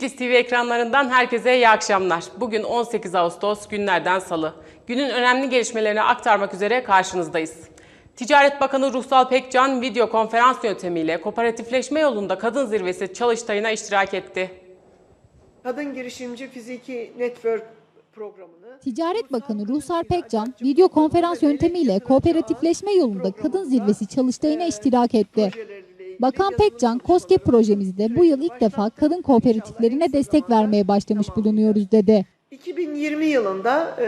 Bitlis TV ekranlarından herkese iyi akşamlar. Bugün 18 Ağustos günlerden salı. Günün önemli gelişmelerini aktarmak üzere karşınızdayız. Ticaret Bakanı Ruhsal Pekcan video konferans yöntemiyle kooperatifleşme yolunda kadın zirvesi çalıştayına iştirak etti. Kadın Girişimci Fiziki Network programını Ticaret Bakanı Ruhsar Pekcan, video konferans yöntemiyle kooperatifleşme yolunda kadın zirvesi çalıştayına iştirak etti. Bakan Pekcan, KOSGE projemizde bu yıl ilk defa kadın kooperatiflerine destek vermeye başlamış bulunuyoruz dedi. 2020 yılında e,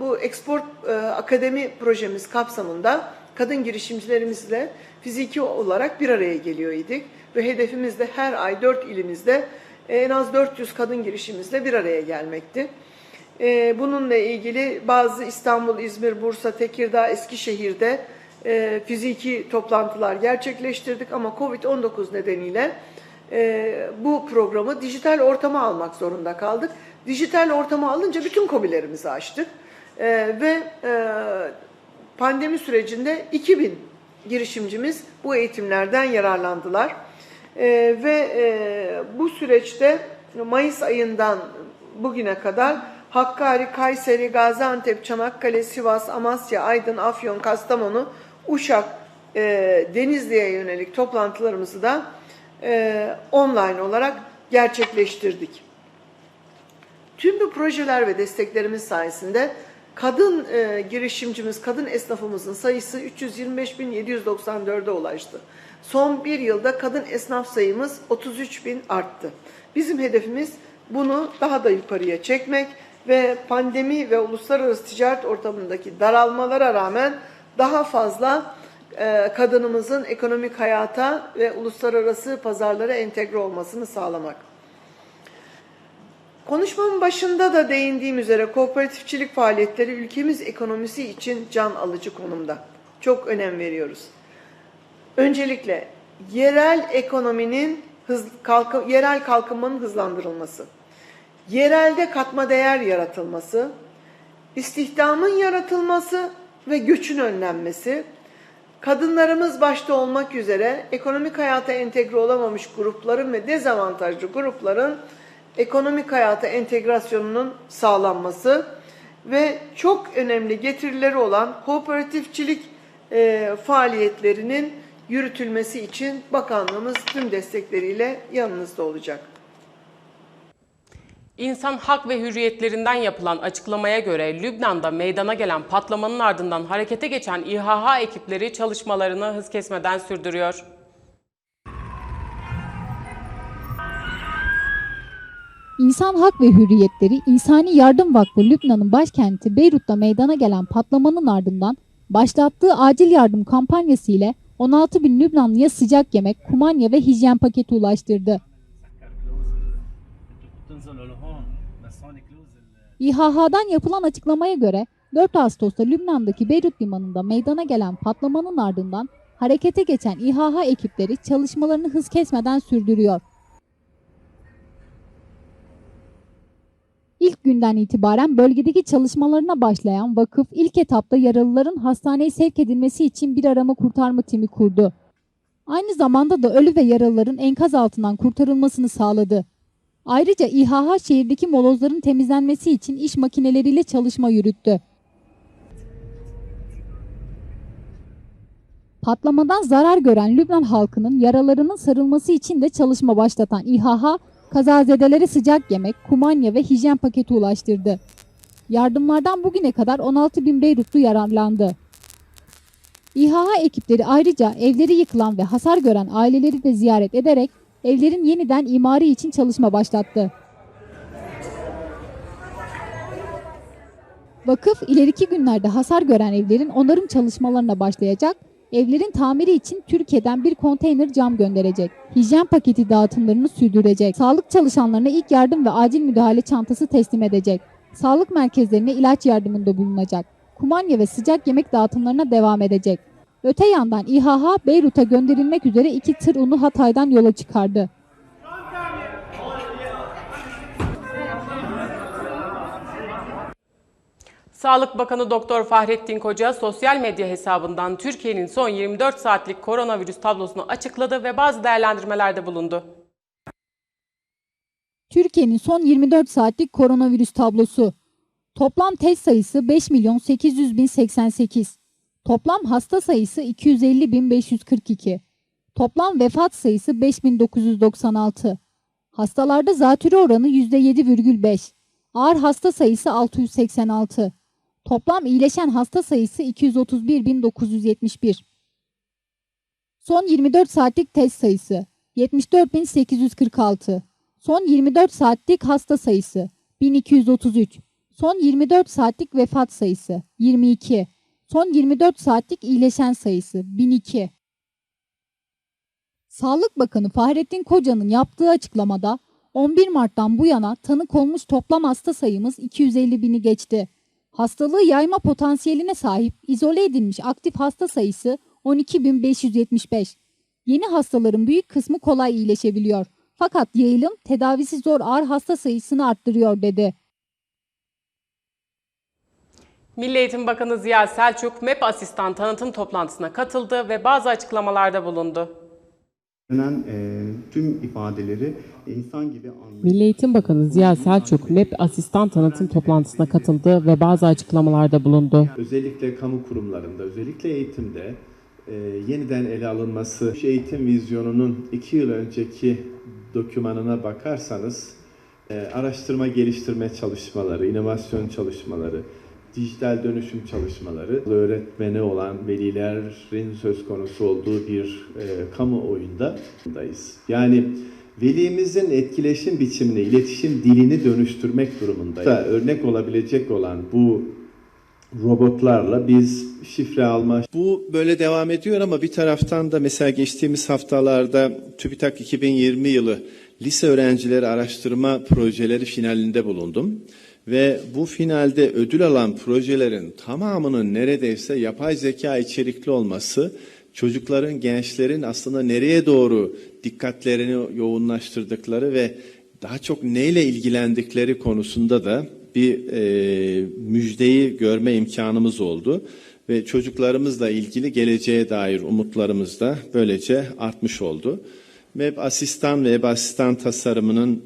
bu Export e, Akademi projemiz kapsamında kadın girişimcilerimizle fiziki olarak bir araya geliyor idik. Ve hedefimiz de her ay 4 ilimizde en az 400 kadın girişimimizle bir araya gelmekti. E, bununla ilgili bazı İstanbul, İzmir, Bursa, Tekirdağ, Eskişehir'de e, fiziki toplantılar gerçekleştirdik ama Covid-19 nedeniyle e, bu programı dijital ortama almak zorunda kaldık. Dijital ortama alınca bütün kobilerimizi açtık E, ve e, pandemi sürecinde 2000 girişimcimiz bu eğitimlerden yararlandılar. E, ve e, bu süreçte Mayıs ayından bugüne kadar Hakkari, Kayseri, Gaziantep, Çanakkale, Sivas, Amasya, Aydın, Afyon, Kastamonu, Uşak, e, Denizli'ye yönelik toplantılarımızı da e, online olarak gerçekleştirdik. Tüm bu projeler ve desteklerimiz sayesinde kadın e, girişimcimiz, kadın esnafımızın sayısı 325.794'e ulaştı. Son bir yılda kadın esnaf sayımız 33.000 arttı. Bizim hedefimiz bunu daha da yukarıya çekmek ve pandemi ve uluslararası ticaret ortamındaki daralmalara rağmen daha fazla e, kadınımızın ekonomik hayata ve uluslararası pazarlara entegre olmasını sağlamak. Konuşmamın başında da değindiğim üzere kooperatifçilik faaliyetleri ülkemiz ekonomisi için can alıcı konumda. Çok önem veriyoruz. Öncelikle yerel ekonominin hız, kalkı, yerel kalkınmanın hızlandırılması, yerelde katma değer yaratılması, istihdamın yaratılması ve göçün önlenmesi, kadınlarımız başta olmak üzere ekonomik hayata entegre olamamış grupların ve dezavantajlı grupların ekonomik hayata entegrasyonunun sağlanması ve çok önemli getirileri olan kooperatifçilik e, faaliyetlerinin yürütülmesi için bakanlığımız tüm destekleriyle yanınızda olacak. İnsan hak ve hürriyetlerinden yapılan açıklamaya göre Lübnan'da meydana gelen patlamanın ardından harekete geçen İHH ekipleri çalışmalarını hız kesmeden sürdürüyor. İnsan Hak ve Hürriyetleri İnsani Yardım Vakfı Lübnan'ın başkenti Beyrut'ta meydana gelen patlamanın ardından başlattığı acil yardım kampanyası ile 16 bin Lübnanlıya sıcak yemek, kumanya ve hijyen paketi ulaştırdı. İHH'dan yapılan açıklamaya göre 4 Ağustos'ta Lübnan'daki Beyrut limanında meydana gelen patlamanın ardından harekete geçen İHH ekipleri çalışmalarını hız kesmeden sürdürüyor. İlk günden itibaren bölgedeki çalışmalarına başlayan vakıf ilk etapta yaralıların hastaneye sevk edilmesi için bir arama kurtarma timi kurdu. Aynı zamanda da ölü ve yaralıların enkaz altından kurtarılmasını sağladı. Ayrıca İHH şehirdeki molozların temizlenmesi için iş makineleriyle çalışma yürüttü. Patlamadan zarar gören Lübnan halkının yaralarının sarılması için de çalışma başlatan İHH, kazazedelere sıcak yemek, kumanya ve hijyen paketi ulaştırdı. Yardımlardan bugüne kadar 16 bin Beyrutlu yararlandı. İHH ekipleri ayrıca evleri yıkılan ve hasar gören aileleri de ziyaret ederek evlerin yeniden imarı için çalışma başlattı. Vakıf ileriki günlerde hasar gören evlerin onarım çalışmalarına başlayacak, evlerin tamiri için Türkiye'den bir konteyner cam gönderecek. Hijyen paketi dağıtımlarını sürdürecek. Sağlık çalışanlarına ilk yardım ve acil müdahale çantası teslim edecek. Sağlık merkezlerine ilaç yardımında bulunacak. Kumanya ve sıcak yemek dağıtımlarına devam edecek. Öte yandan İHH Beyrut'a gönderilmek üzere iki tır unu Hatay'dan yola çıkardı. Sağlık Bakanı Doktor Fahrettin Koca sosyal medya hesabından Türkiye'nin son 24 saatlik koronavirüs tablosunu açıkladı ve bazı değerlendirmelerde bulundu. Türkiye'nin son 24 saatlik koronavirüs tablosu. Toplam test sayısı 5 milyon 800 bin 88. Toplam hasta sayısı 250 bin 542. Toplam vefat sayısı 5996. Hastalarda zatürre oranı %7,5. Ağır hasta sayısı 686. Toplam iyileşen hasta sayısı 231.971. Son 24 saatlik test sayısı 74.846. Son 24 saatlik hasta sayısı 1233. Son 24 saatlik vefat sayısı 22. Son 24 saatlik iyileşen sayısı 1002. Sağlık Bakanı Fahrettin Koca'nın yaptığı açıklamada 11 Mart'tan bu yana tanık olmuş toplam hasta sayımız 250 bini geçti. Hastalığı yayma potansiyeline sahip izole edilmiş aktif hasta sayısı 12.575. Yeni hastaların büyük kısmı kolay iyileşebiliyor. Fakat yayılım tedavisi zor ağır hasta sayısını arttırıyor dedi. Milli Eğitim Bakanı Ziya Selçuk, MEP asistan tanıtım toplantısına katıldı ve bazı açıklamalarda bulundu. Söylenen e, tüm ifadeleri insan gibi anlayıp... Milli Eğitim Bakanı Ziya Selçuk, MEP asistan tanıtım toplantısına katıldı ve bazı açıklamalarda bulundu. Özellikle kamu kurumlarında, özellikle eğitimde e, yeniden ele alınması, eğitim vizyonunun iki yıl önceki dokümanına bakarsanız e, araştırma geliştirme çalışmaları, inovasyon çalışmaları, dijital dönüşüm çalışmaları, öğretmeni olan velilerin söz konusu olduğu bir e, kamuoyundayız. Yani velimizin etkileşim biçimini, iletişim dilini dönüştürmek durumundayız. Örnek olabilecek olan bu robotlarla biz şifre alma. Bu böyle devam ediyor ama bir taraftan da mesela geçtiğimiz haftalarda TÜBİTAK 2020 yılı lise öğrencileri araştırma projeleri finalinde bulundum. Ve bu finalde ödül alan projelerin tamamının neredeyse yapay zeka içerikli olması çocukların, gençlerin aslında nereye doğru dikkatlerini yoğunlaştırdıkları ve daha çok neyle ilgilendikleri konusunda da bir e, müjdeyi görme imkanımız oldu ve çocuklarımızla ilgili geleceğe dair umutlarımız da böylece artmış oldu. Web asistan ve web asistan tasarımının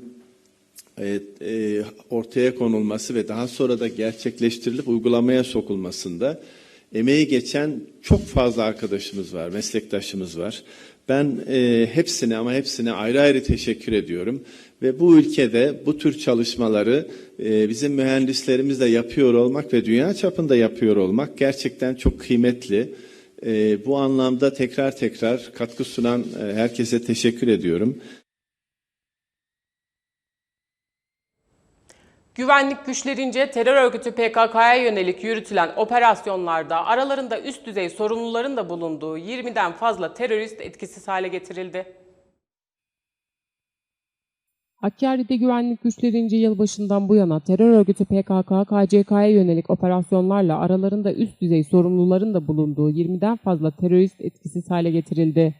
e, e, ortaya konulması ve daha sonra da gerçekleştirilip uygulamaya sokulmasında emeği geçen çok fazla arkadaşımız var, meslektaşımız var. Ben e, hepsine ama hepsine ayrı ayrı teşekkür ediyorum. Ve bu ülkede bu tür çalışmaları e, bizim mühendislerimizle yapıyor olmak ve dünya çapında yapıyor olmak gerçekten çok kıymetli. Bu anlamda tekrar tekrar katkı sunan herkese teşekkür ediyorum. Güvenlik güçlerince terör örgütü PKK'ya yönelik yürütülen operasyonlarda aralarında üst düzey sorumluların da bulunduğu 20'den fazla terörist etkisiz hale getirildi. Hakkari'de güvenlik güçlerince yılbaşından bu yana terör örgütü PKK, KCK'ya yönelik operasyonlarla aralarında üst düzey sorumluların da bulunduğu 20'den fazla terörist etkisiz hale getirildi.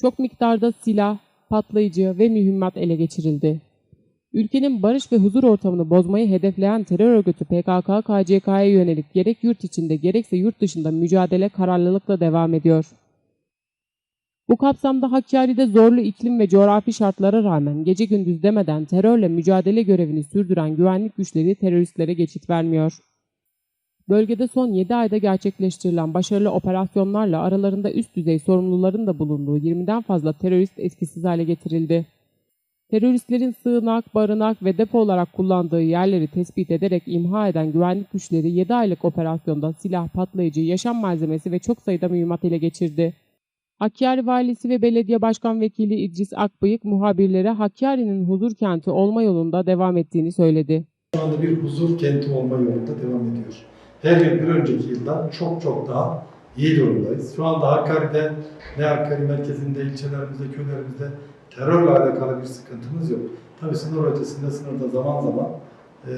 Çok miktarda silah, patlayıcı ve mühimmat ele geçirildi. Ülkenin barış ve huzur ortamını bozmayı hedefleyen terör örgütü PKK, KCK'ya yönelik gerek yurt içinde gerekse yurt dışında mücadele kararlılıkla devam ediyor. Bu kapsamda Hakkari'de zorlu iklim ve coğrafi şartlara rağmen gece gündüz demeden terörle mücadele görevini sürdüren güvenlik güçleri teröristlere geçit vermiyor. Bölgede son 7 ayda gerçekleştirilen başarılı operasyonlarla aralarında üst düzey sorumluların da bulunduğu 20'den fazla terörist etkisiz hale getirildi. Teröristlerin sığınak, barınak ve depo olarak kullandığı yerleri tespit ederek imha eden güvenlik güçleri 7 aylık operasyonda silah, patlayıcı, yaşam malzemesi ve çok sayıda mühimmat ele geçirdi. Hakkari Valisi ve Belediye Başkan Vekili İdris Akbıyık muhabirlere Hakkari'nin huzur kenti olma yolunda devam ettiğini söyledi. Şu anda bir huzur kenti olma yolunda devam ediyor. Her yıl bir önceki yıldan çok çok daha iyi durumdayız. Şu anda Hakkari'de ne Hakkari merkezinde, ilçelerimizde, köylerimizde terörle alakalı bir sıkıntımız yok. Tabii sınır ötesinde sınırda zaman zaman e,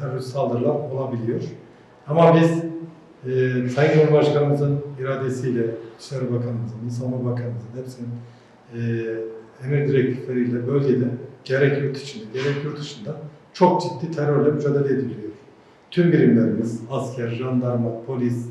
terörist saldırılar olabiliyor. Ama biz e, Sayın Cumhurbaşkanımızın iradesiyle, İçişleri Bakanımızın, İnsanlı Bakanımızın hepsinin e, emir direktifleriyle bölgede gerek yurt içinde gerek yurt dışında çok ciddi terörle mücadele ediliyor. Tüm birimlerimiz, asker, jandarma, polis,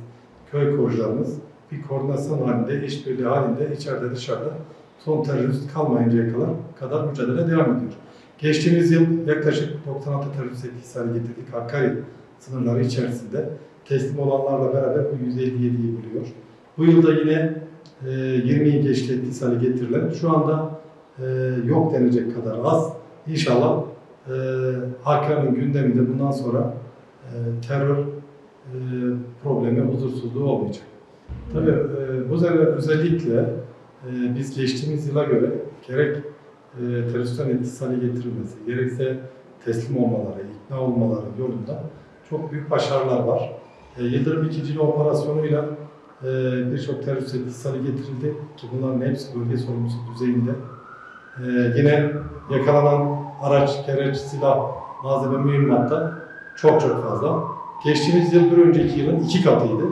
köy korucularımız bir koordinasyon halinde, işbirliği halinde içeride dışarıda son terörist kalmayıncaya kadar, kadar mücadele devam ediyor. Geçtiğimiz yıl yaklaşık 96 terörist etkisi hale getirdik. Hakkari sınırları içerisinde. Teslim olanlarla beraber bu 157'yi buluyor. Bu yılda yine e, 20'yi geçti etkisiz hale getirilen. Şu anda e, yok denecek kadar az. İnşallah e, Hakkari'nin gündeminde bundan sonra e, terör e, problemi, huzursuzluğu olmayacak. Tabii e, bu sene özellikle e, biz geçtiğimiz yıla göre gerek e, teröristten etkisiz hale getirilmesi, gerekse teslim olmaları, ikna olmaları yolunda çok büyük başarılar var. E, Yıldırım İkincili operasyonuyla e, birçok terörist etkisiz hale getirildi ki bunların hepsi bölge sorumlusu düzeyinde. E, yine yakalanan araç, gereç, silah, malzeme, mühimmat da çok çok fazla. Geçtiğimiz yıl bir önceki yılın iki katıydı.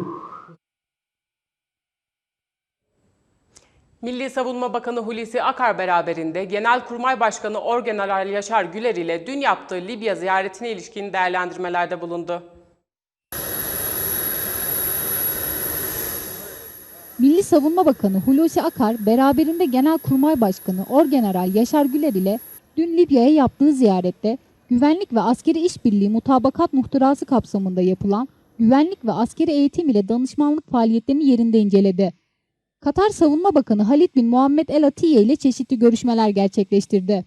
Milli Savunma Bakanı Hulusi Akar beraberinde Genelkurmay Başkanı Orgeneral Yaşar Güler ile dün yaptığı Libya ziyaretine ilişkin değerlendirmelerde bulundu. Milli Savunma Bakanı Hulusi Akar beraberinde Genelkurmay Başkanı Orgeneral Yaşar Güler ile dün Libya'ya yaptığı ziyarette güvenlik ve askeri işbirliği mutabakat muhtırası kapsamında yapılan güvenlik ve askeri eğitim ile danışmanlık faaliyetlerini yerinde inceledi. Katar Savunma Bakanı Halid bin Muhammed El Atiye ile çeşitli görüşmeler gerçekleştirdi.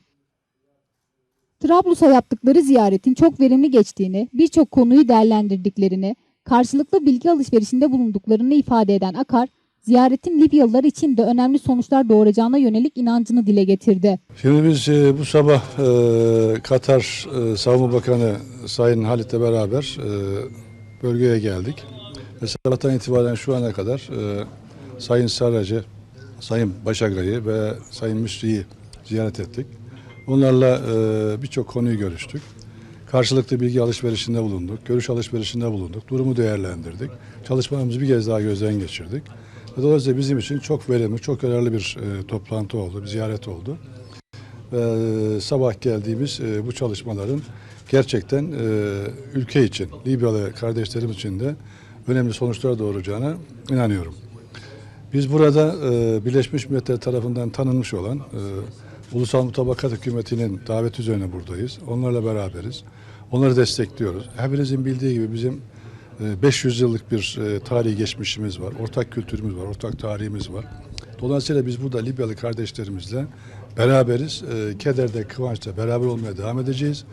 Trablus'a yaptıkları ziyaretin çok verimli geçtiğini, birçok konuyu değerlendirdiklerini, karşılıklı bilgi alışverişinde bulunduklarını ifade eden Akar, ziyaretin Libyalılar için de önemli sonuçlar doğuracağına yönelik inancını dile getirdi. Şimdi biz e, bu sabah e, Katar e, Savunma Bakanı Sayın Halit'le beraber e, bölgeye geldik. Ve sabahtan itibaren şu ana kadar e, Sayın Sarracı, Sayın Başagay'ı ve Sayın Müsri'yi ziyaret ettik. Onlarla e, birçok konuyu görüştük. Karşılıklı bilgi alışverişinde bulunduk, görüş alışverişinde bulunduk, durumu değerlendirdik. Çalışmalarımızı bir kez daha gözden geçirdik. Dolayısıyla bizim için çok verimli, çok yararlı bir e, toplantı oldu, bir ziyaret oldu. Ve e, sabah geldiğimiz e, bu çalışmaların gerçekten e, ülke için, Libyalı kardeşlerimiz için de önemli sonuçlar doğuracağına inanıyorum. Biz burada e, Birleşmiş Milletler tarafından tanınmış olan e, Ulusal Mutabakat Hükümeti'nin daveti üzerine buradayız. Onlarla beraberiz. Onları destekliyoruz. Hepinizin bildiği gibi bizim e, 500 yıllık bir e, tarihi geçmişimiz var. Ortak kültürümüz var, ortak tarihimiz var. Dolayısıyla biz burada Libyalı kardeşlerimizle beraberiz. E, kederde, kıvançta beraber olmaya devam edeceğiz.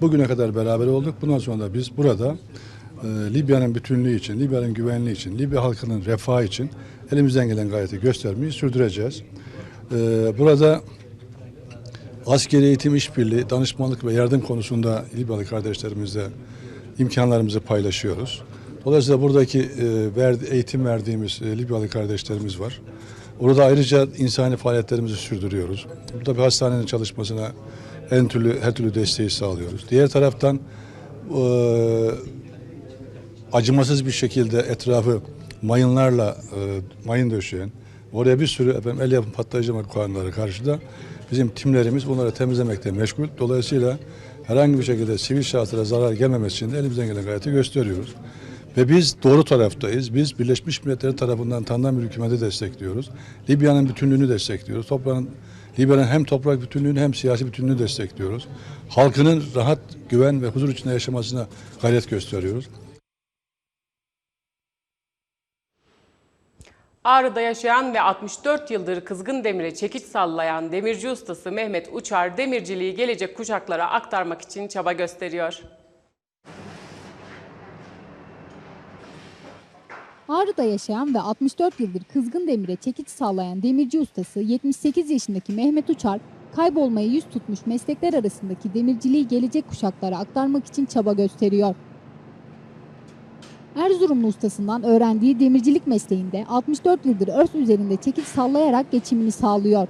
Bugüne kadar beraber olduk. Bundan sonra da biz burada e, Libya'nın bütünlüğü için, Libya'nın güvenliği için, Libya halkının refahı için elimizden gelen gayreti göstermeyi sürdüreceğiz. E, burada askeri eğitim işbirliği, danışmanlık ve yardım konusunda Libyalı kardeşlerimizle imkanlarımızı paylaşıyoruz. Dolayısıyla buradaki e, eğitim verdiğimiz e, Libyalı kardeşlerimiz var. Orada ayrıca insani faaliyetlerimizi sürdürüyoruz. Burada bir hastanenin çalışmasına en türlü her türlü desteği sağlıyoruz. Diğer taraftan e, acımasız bir şekilde etrafı mayınlarla e, mayın döşeyen, oraya bir sürü efendim, el yapım patlayıcı makineleri karşıda bizim timlerimiz bunları temizlemekte meşgul. Dolayısıyla herhangi bir şekilde sivil şahıslara zarar gelmemesi için de elimizden gelen gayreti gösteriyoruz. Ve biz doğru taraftayız. Biz Birleşmiş Milletler tarafından tanınan bir hükümeti destekliyoruz. Libya'nın bütünlüğünü destekliyoruz. Toprağın, Libya'nın hem toprak bütünlüğünü hem siyasi bütünlüğünü destekliyoruz. Halkının rahat, güven ve huzur içinde yaşamasına gayret gösteriyoruz. Ağrı'da yaşayan ve 64 yıldır kızgın demire çekiç sallayan demirci ustası Mehmet Uçar demirciliği gelecek kuşaklara aktarmak için çaba gösteriyor. Ağrı'da yaşayan ve 64 yıldır kızgın demire çekiç sağlayan demirci ustası 78 yaşındaki Mehmet Uçar, kaybolmaya yüz tutmuş meslekler arasındaki demirciliği gelecek kuşaklara aktarmak için çaba gösteriyor. Erzurumlu ustasından öğrendiği demircilik mesleğinde 64 yıldır örs üzerinde çekiç sallayarak geçimini sağlıyor.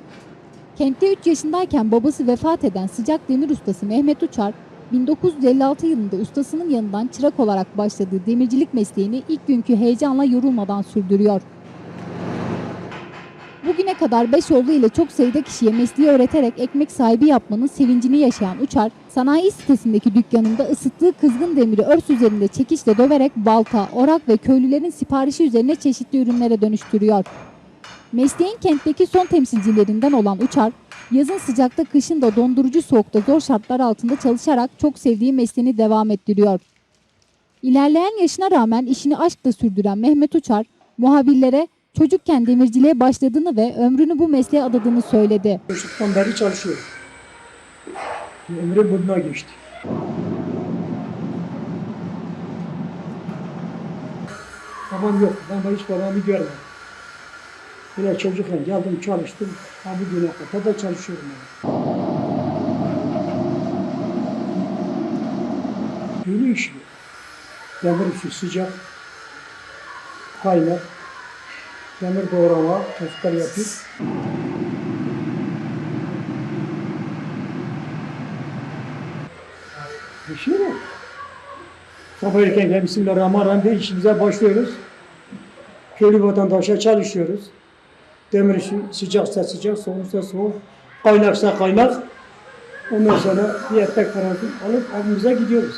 Kentte 3 yaşındayken babası vefat eden sıcak demir ustası Mehmet Uçar, 1956 yılında ustasının yanından çırak olarak başladığı demircilik mesleğini ilk günkü heyecanla yorulmadan sürdürüyor. Bugüne kadar 5 oğlu ile çok sayıda kişiye mesleği öğreterek ekmek sahibi yapmanın sevincini yaşayan Uçar, sanayi sitesindeki dükkanında ısıttığı kızgın demiri örs üzerinde çekiçle döverek balta, orak ve köylülerin siparişi üzerine çeşitli ürünlere dönüştürüyor. Mesleğin kentteki son temsilcilerinden olan Uçar, Yazın sıcakta, kışın da dondurucu soğukta zor şartlar altında çalışarak çok sevdiği mesleğini devam ettiriyor. İlerleyen yaşına rağmen işini aşkla sürdüren Mehmet Uçar, muhabirlere çocukken demirciliğe başladığını ve ömrünü bu mesleğe adadığını söyledi. Çocuktan beri çalışıyorum. Ömrüm bununla geçti. Babam yok. Ben hiç babamı görmedim. Böyle çocukken geldim çalıştım. Ha bugüne kadar da çalışıyorum. Yani. Yürü işi. Demir işi sıcak. Kaynar. Demir doğrama. Tostlar yapıyor. Bir şey yok. Sabah erken Bismillahirrahmanirrahim de işimize başlıyoruz. Köylü vatandaşa çalışıyoruz. Demir işi sıcaksa sıcak, soğuksa soğuk, kaynaksa kaynak. Ondan sonra bir ekmek parası alıp evimize gidiyoruz.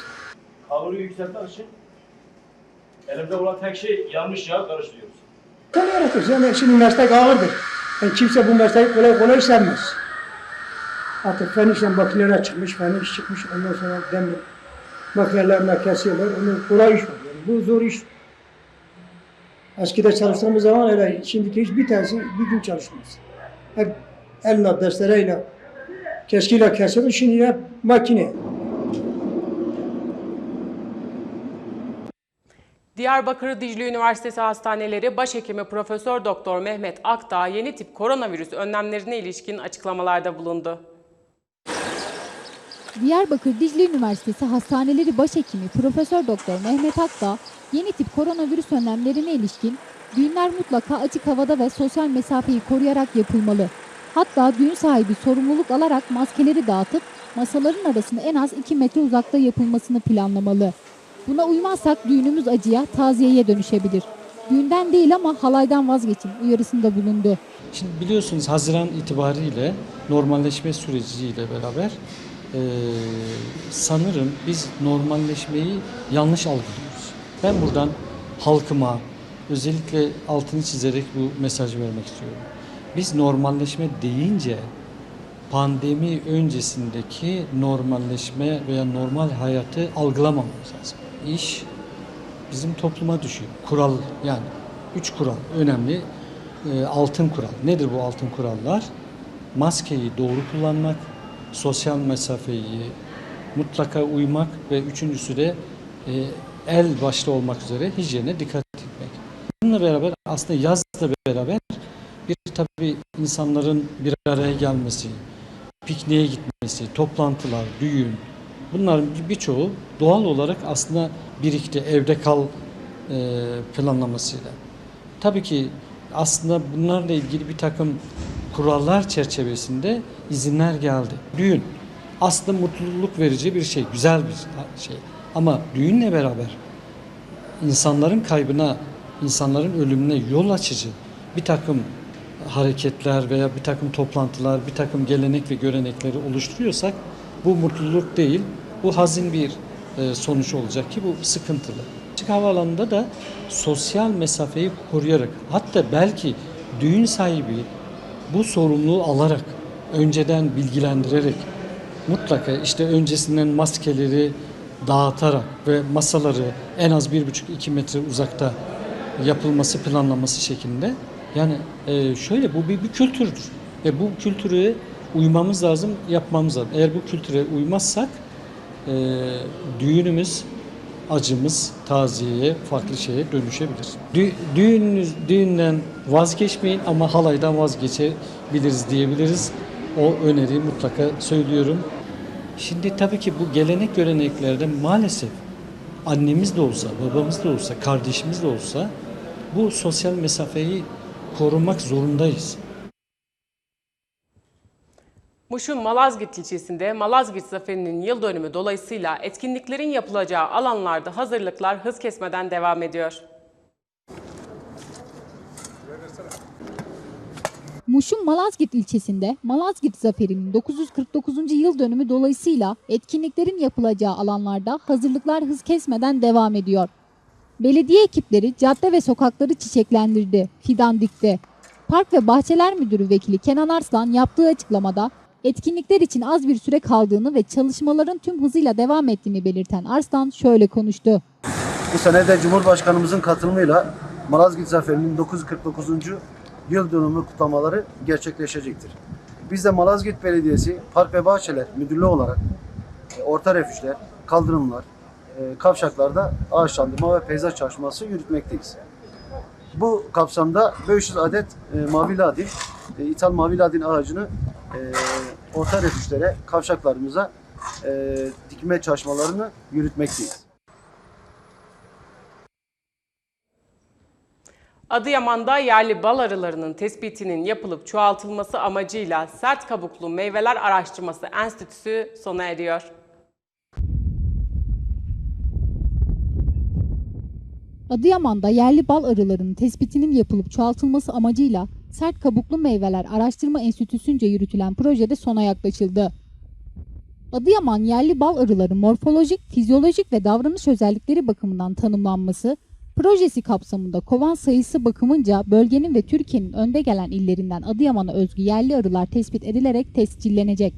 Hamuru yükseltmek için elimde olan tek şey yanmış yağ karıştırıyoruz. Sen öğretiyorsun. Yani şimdi meslek ağırdır. Yani kimse bu mesleği kolay kolay sevmez. Artık fen işten makinelere çıkmış, fen çıkmış. Ondan sonra demir makinelerine kesiyorlar. Onu kolay iş var. Yani bu zor iş. Eskide çalıştığımız zaman öyle. Şimdiki iş bir tanesi bir gün çalışmaz. Hep elle, destereyle, keskiyle kesiyordu. Şimdi hep makine. Diyarbakır Dicle Üniversitesi Hastaneleri Başhekimi Profesör Doktor Mehmet Akdağ yeni tip koronavirüs önlemlerine ilişkin açıklamalarda bulundu. Diyarbakır Dicle Üniversitesi Hastaneleri Başhekimi Profesör Doktor Mehmet Akdağ, yeni tip koronavirüs önlemlerine ilişkin düğünler mutlaka açık havada ve sosyal mesafeyi koruyarak yapılmalı. Hatta düğün sahibi sorumluluk alarak maskeleri dağıtıp masaların arasında en az 2 metre uzakta yapılmasını planlamalı. Buna uymazsak düğünümüz acıya, taziyeye dönüşebilir. Düğünden değil ama halaydan vazgeçin uyarısında bulundu. Şimdi biliyorsunuz Haziran itibariyle normalleşme süreciyle beraber eee, sanırım biz normalleşmeyi yanlış algılıyoruz. Ben buradan halkıma özellikle altını çizerek bu mesajı vermek istiyorum. Biz normalleşme deyince pandemi öncesindeki normalleşme veya normal hayatı algılamamamız lazım. İş bizim topluma düşüyor. Kural yani üç kural önemli. Ee, altın kural. Nedir bu altın kurallar? Maskeyi doğru kullanmak, sosyal mesafeyi mutlaka uymak ve üçüncüsü de e, el başta olmak üzere hijyene dikkat etmek. Bununla beraber aslında yazla beraber bir tabii insanların bir araya gelmesi, pikniğe gitmesi, toplantılar, düğün bunların bir- birçoğu doğal olarak aslında birikti evde kal e, planlamasıyla. Tabii ki aslında bunlarla ilgili bir takım kurallar çerçevesinde izinler geldi. Düğün aslında mutluluk verici bir şey, güzel bir şey. Ama düğünle beraber insanların kaybına, insanların ölümüne yol açıcı bir takım hareketler veya bir takım toplantılar, bir takım gelenek ve görenekleri oluşturuyorsak bu mutluluk değil, bu hazin bir e, sonuç olacak ki bu sıkıntılı. Açık havaalanında da sosyal mesafeyi koruyarak hatta belki düğün sahibi bu sorumluluğu alarak önceden bilgilendirerek mutlaka işte öncesinden maskeleri dağıtarak ve masaları en az bir buçuk iki metre uzakta yapılması planlaması şeklinde yani e, şöyle bu bir, bir kültürdür ve bu kültüre uymamız lazım yapmamız lazım. Eğer bu kültüre uymazsak e, düğünümüz acımız taziyeye farklı şeye dönüşebilir. Dü, düğününüz, düğünden vazgeçmeyin ama halaydan vazgeçebiliriz diyebiliriz. O öneriyi mutlaka söylüyorum. Şimdi tabii ki bu gelenek göreneklerde maalesef annemiz de olsa, babamız da olsa, kardeşimiz de olsa bu sosyal mesafeyi korumak zorundayız. Muş'un Malazgirt ilçesinde Malazgirt Zaferi'nin yıl dönümü dolayısıyla etkinliklerin yapılacağı alanlarda hazırlıklar hız kesmeden devam ediyor. Muş'un Malazgirt ilçesinde Malazgirt Zaferi'nin 949. yıl dönümü dolayısıyla etkinliklerin yapılacağı alanlarda hazırlıklar hız kesmeden devam ediyor. Belediye ekipleri cadde ve sokakları çiçeklendirdi, fidan dikti. Park ve Bahçeler Müdürü Vekili Kenan Arslan yaptığı açıklamada Etkinlikler için az bir süre kaldığını ve çalışmaların tüm hızıyla devam ettiğini belirten Arslan şöyle konuştu. Bu sene de Cumhurbaşkanımızın katılımıyla Malazgirt Zaferi'nin 949. yıl dönümü kutlamaları gerçekleşecektir. Biz de Malazgirt Belediyesi Park ve Bahçeler Müdürlüğü olarak e, orta refüjler, kaldırımlar, e, kavşaklarda ağaçlandırma ve peyzaj çalışması yürütmekteyiz. Bu kapsamda 500 adet e, mavi ladin, e, ithal mavi ladin ağacını orta refüjlere, kavşaklarımıza e, dikme çalışmalarını yürütmekteyiz. Adıyaman'da yerli bal arılarının tespitinin yapılıp çoğaltılması amacıyla sert kabuklu meyveler araştırması enstitüsü sona eriyor. Adıyaman'da yerli bal arılarının tespitinin yapılıp çoğaltılması amacıyla Sert Kabuklu Meyveler Araştırma Enstitüsü'nce yürütülen projede sona yaklaşıldı. Adıyaman yerli bal arıları morfolojik, fizyolojik ve davranış özellikleri bakımından tanımlanması, projesi kapsamında kovan sayısı bakımınca bölgenin ve Türkiye'nin önde gelen illerinden Adıyaman'a özgü yerli arılar tespit edilerek tescillenecek.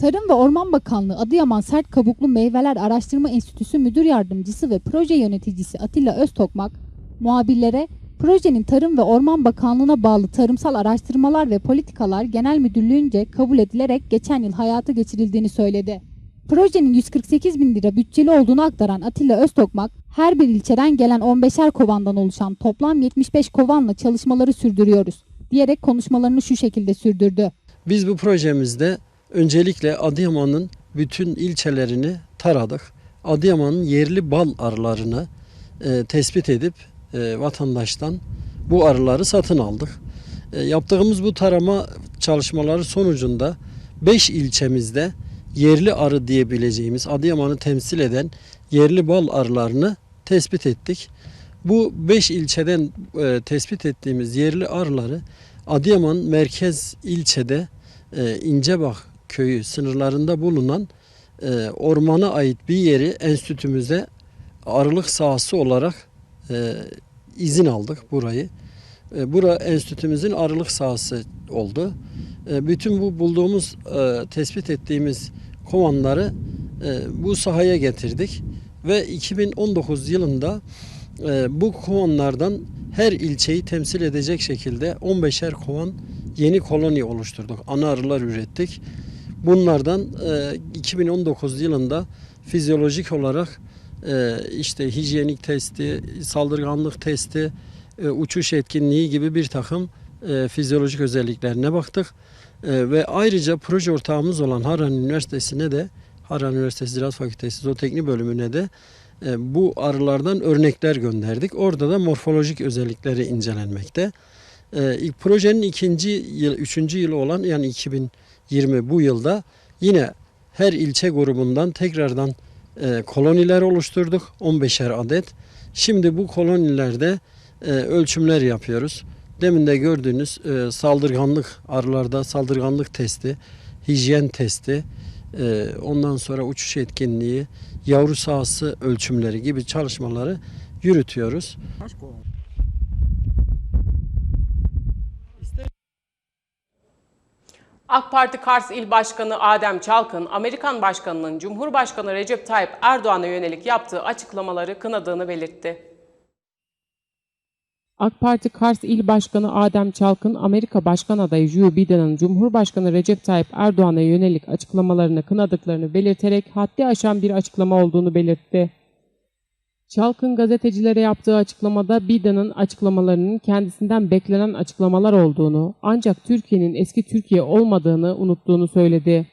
Tarım ve Orman Bakanlığı Adıyaman Sert Kabuklu Meyveler Araştırma Enstitüsü Müdür Yardımcısı ve Proje Yöneticisi Atilla Öztokmak, muhabirlere projenin Tarım ve Orman Bakanlığı'na bağlı Tarımsal Araştırmalar ve Politikalar Genel Müdürlüğü'nce kabul edilerek geçen yıl hayata geçirildiğini söyledi. Projenin 148 bin lira bütçeli olduğunu aktaran Atilla Öztokmak, her bir ilçeden gelen 15'er kovandan oluşan toplam 75 kovanla çalışmaları sürdürüyoruz diyerek konuşmalarını şu şekilde sürdürdü. Biz bu projemizde öncelikle Adıyaman'ın bütün ilçelerini taradık. Adıyaman'ın yerli bal arılarını e, tespit edip e, vatandaştan bu arıları satın aldık. E, yaptığımız bu tarama çalışmaları sonucunda 5 ilçemizde yerli arı diyebileceğimiz Adıyaman'ı temsil eden yerli bal arılarını tespit ettik. Bu 5 ilçeden e, tespit ettiğimiz yerli arıları Adıyaman merkez ilçede e, İncebak köyü sınırlarında bulunan e, ormana ait bir yeri enstitümüze arılık sahası olarak e, izin aldık burayı. E, bura enstitümüzün arılık sahası oldu. E, bütün bu bulduğumuz, e, tespit ettiğimiz kovanları e, bu sahaya getirdik ve 2019 yılında e, bu kovanlardan her ilçeyi temsil edecek şekilde 15'er kovan yeni koloni oluşturduk. Ana arılar ürettik. Bunlardan e, 2019 yılında fizyolojik olarak işte hijyenik testi, saldırganlık testi, e, uçuş etkinliği gibi bir takım e, fizyolojik özelliklerine baktık. E, ve ayrıca proje ortağımız olan Harran Üniversitesi'ne de Harran Üniversitesi Ziraat Fakültesi Zooteknik Bölümüne de bu arılardan örnekler gönderdik. Orada da morfolojik özellikleri incelenmekte. İlk projenin ikinci yıl, üçüncü yılı olan yani 2020 bu yılda yine her ilçe grubundan tekrardan e, koloniler oluşturduk. 15'er adet. Şimdi bu kolonilerde e, ölçümler yapıyoruz. Demin de gördüğünüz e, saldırganlık arılarda saldırganlık testi, hijyen testi, e, ondan sonra uçuş etkinliği, yavru sahası ölçümleri gibi çalışmaları yürütüyoruz. AK Parti Kars İl Başkanı Adem Çalkın, Amerikan Başkanı'nın Cumhurbaşkanı Recep Tayyip Erdoğan'a yönelik yaptığı açıklamaları kınadığını belirtti. AK Parti Kars İl Başkanı Adem Çalkın, Amerika Başkan adayı Joe Biden'ın Cumhurbaşkanı Recep Tayyip Erdoğan'a yönelik açıklamalarını kınadıklarını belirterek haddi aşan bir açıklama olduğunu belirtti. Çalkın gazetecilere yaptığı açıklamada Biden'ın açıklamalarının kendisinden beklenen açıklamalar olduğunu ancak Türkiye'nin eski Türkiye olmadığını unuttuğunu söyledi.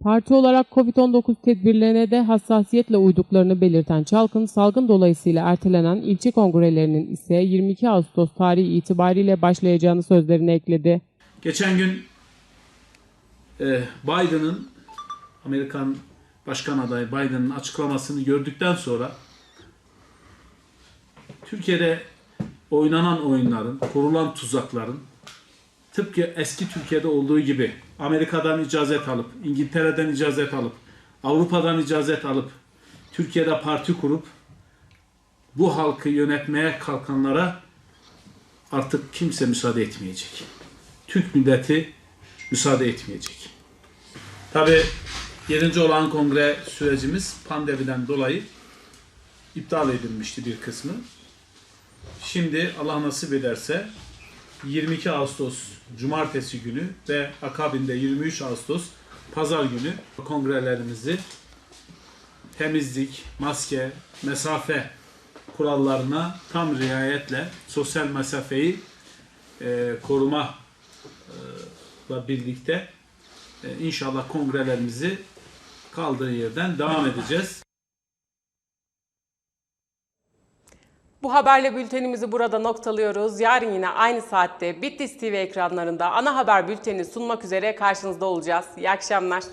Parti olarak Covid-19 tedbirlerine de hassasiyetle uyduklarını belirten Çalkın, salgın dolayısıyla ertelenen ilçe kongrelerinin ise 22 Ağustos tarihi itibariyle başlayacağını sözlerine ekledi. Geçen gün e, Biden'ın Amerikan Başkan adayı Biden'ın açıklamasını gördükten sonra Türkiye'de oynanan oyunların, kurulan tuzakların tıpkı eski Türkiye'de olduğu gibi Amerika'dan icazet alıp, İngiltere'den icazet alıp, Avrupa'dan icazet alıp, Türkiye'de parti kurup bu halkı yönetmeye kalkanlara artık kimse müsaade etmeyecek. Türk milleti müsaade etmeyecek. Tabi 7. olan kongre sürecimiz pandemiden dolayı iptal edilmişti bir kısmı. Şimdi Allah nasip ederse 22 Ağustos Cumartesi günü ve akabinde 23 Ağustos Pazar günü kongrelerimizi temizlik, maske, mesafe kurallarına tam riayetle sosyal mesafeyi e, koruma e, birlikte e, inşallah kongrelerimizi kaldığı yerden devam edeceğiz. Bu haberle bültenimizi burada noktalıyoruz. Yarın yine aynı saatte Bitlis TV ekranlarında ana haber bültenini sunmak üzere karşınızda olacağız. İyi akşamlar.